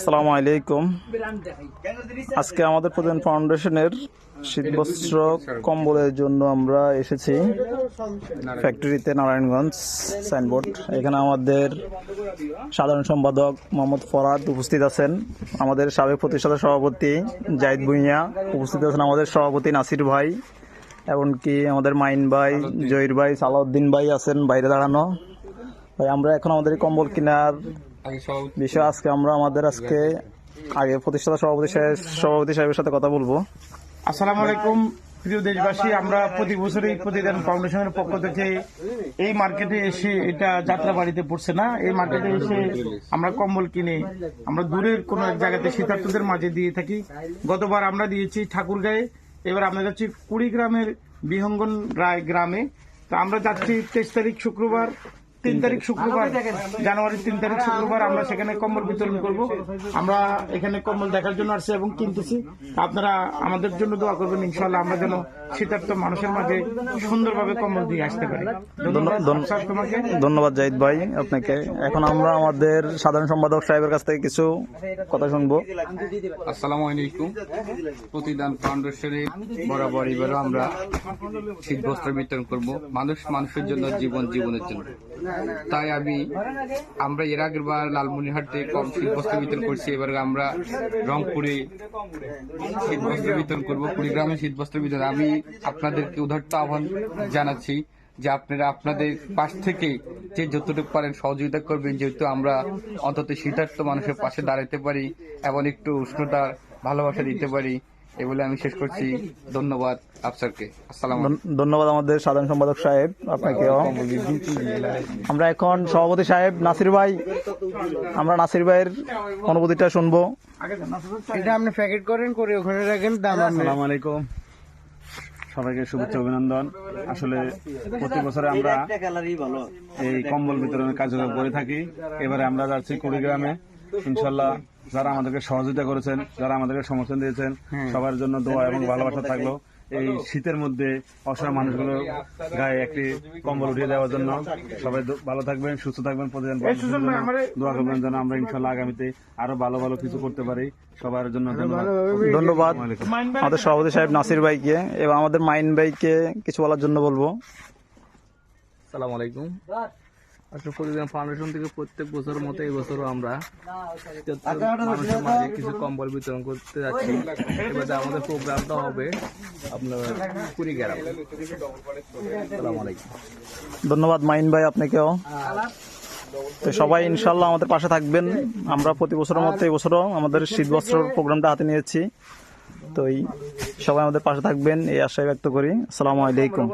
আসসালামু আলাইকুম। আজকে আমাদের প্রধান ফাউন্ডেশনের শীতবস্ত্র কম্বলের জন্য আমরা এসেছি ফ্যাক্টরিতে নারায়ণগঞ্জ সাইনবোর্ড। এখানে আমাদের সাধারণ সম্পাদক মোহাম্মদ ফরাদ উপস্থিত আছেন। আমাদের সাবেক প্রতিষ্ঠাতা সভাপতি জাহিদ ভুঁইয়া উপস্থিত আছেন। আমাদের সভাপতি নাসির ভাই এমনকি আমাদের মাইন ভাই, জহির ভাই, সালাউদ্দিন ভাই আছেন বাইরে দাঁড়ানো। ভাই, আমরা এখন আমাদের কম্বল কেনার বিষয় আজকে আমরা আমাদের আজকে আগে প্রতিষ্ঠাতা সভাপতি সাহেব সভাপতি সাহেবের সাথে কথা বলব। আসসালামু আলাইকুম, প্রিয় দেশবাসী। আমরা প্রতি বছরই প্রতিদান ফাউন্ডেশনের পক্ষ থেকে এই মার্কেটে এসে এটা যাত্রা বাড়িতে পড়ছে না। এই মার্কেটে এসে আমরা কম্বল কিনে আমরা দূরের কোনো এক জায়গাতে শীতার্থদের মাঝে দিয়ে থাকি। গতবার আমরা দিয়েছি ঠাকুরগাঁয়ে। এবার আমরা যাচ্ছি কুড়িগ্রামের বিহঙ্গন রায় গ্রামে। তো আমরা যাচ্ছি তেইশ তারিখ শুক্রবার। তিন তারিখ শুক্রবার জানুয়ারির তিন তারিখ শুক্রবার আমরা সেখানে কম্বল বিতরণ করব। আমরা এখানে কম্বল দেখার জন্য আসছি এবং কিনতেছি। আপনারা আমাদের জন্য দোয়া করবেন ইনশাল্লাহ আমরা যেন শীতার্থ মানুষের মাঝে সুন্দরভাবে কম্বল দিয়ে আসতে পারি। ধন্যবাদ ধন্য- তোমাকে। ধন্যবাদ জাহিদ ভাই আপনাকে। এখন আমরা আমাদের সাধারণ সম্পাদক সাহেবের কাছ থেকে কিছু কথা শুনব। আসসালামু আলাইকুম। প্রতিদান ফাউন্ডেশনে বরাবর এবারও আমরা শীত বস্ত্র বিতরণ করব। মানুষ মানুষের জন্য জীবন জীবনের জন্য। তাই আমি আমরা এর আগের বার লালমনিরহাটে কম শীত বস্ত্র বিতরণ করছি, এবার আমরা রংপুরে শীত বস্ত্র বিতরণ করব, কুড়িগ্রামে শীত বস্ত্র বিতরণ। আমি আপনাদেরকে উদাহরণ আহ্বান জানাচ্ছি যে আপনারা আপনাদের পাশ থেকে যে যতটুকু পারেন সহযোগিতা করবেন, যেহেতু আমরা অন্তত শীতার্থ মানুষের পাশে দাঁড়াতে পারি এবং একটু উষ্ণতার ভালোবাসা দিতে পারি। এ বলে আমি শেষ করছি। ধন্যবাদ আফসারকে। আসসালাম ধন্যবাদ আমাদের সাধারণ সম্পাদক সাহেব আপনাকেও আমরা এখন সভাপতি সাহেব নাসির ভাই। আমরা নাসির ভাইয়ের অনুভূতিটা শুনব। এটা আপনি প্যাকেট করেন করে ওখানে রাখেন দাম আসসালামু আলাইকুম। সবাইকে শুভেচ্ছা অভিনন্দন। আসলে প্রতি বছরে আমরা এই কম্বল বিতরণের কার্যক্রম করে থাকি। এবারে আমরা যাচ্ছি কুড়িগ্রামে। ইনশাল্লাহ যারা আমাদেরকে সহযোগিতা করেছেন যারা আমাদেরকে সমর্থন দিয়েছেন সবার জন্য দোয়া এবং ভালোবাসা থাকল। এই শীতের মধ্যে অসহায় মানুষগুলো গায়ে একটি কম্বল উঠিয়ে দেওয়ার জন্য সবাই ভালো থাকবেন সুস্থ থাকবেন প্রতিদিন দোয়া করবেন যেন আমরা ইনশাল্লাহ আগামীতে আরও ভালো ভালো কিছু করতে পারি। সবার জন্য ধন্যবাদ। ধন্যবাদ। আমাদের সভাপতি সাহেব নাসির ভাইকে এবং আমাদের মাইন ভাইকে কিছু বলার জন্য বলব। সালাম আলাইকুম। আসলে প্রতিদিন ফাউন্ডেশন থেকে প্রত্যেক বছরের মতো এই বছরও আমরা মানুষের মাঝে কিছু কম্বল বিতরণ করতে যাচ্ছি। এবারে আমাদের প্রোগ্রামটা হবে আপনার সালাম আলাইকুম। ধন্যবাদ মাইন ভাই আপনাকেও। তো সবাই ইনশাল্লাহ আমাদের পাশে থাকবেন। আমরা প্রতি বছরের মতো এই বছরও আমাদের শীত বস্ত্র প্রোগ্রামটা হাতে নিয়েছি। তো এই সবাই আমাদের পাশে থাকবেন এই আশায় ব্যক্ত করি। আসসালামু আলাইকুম।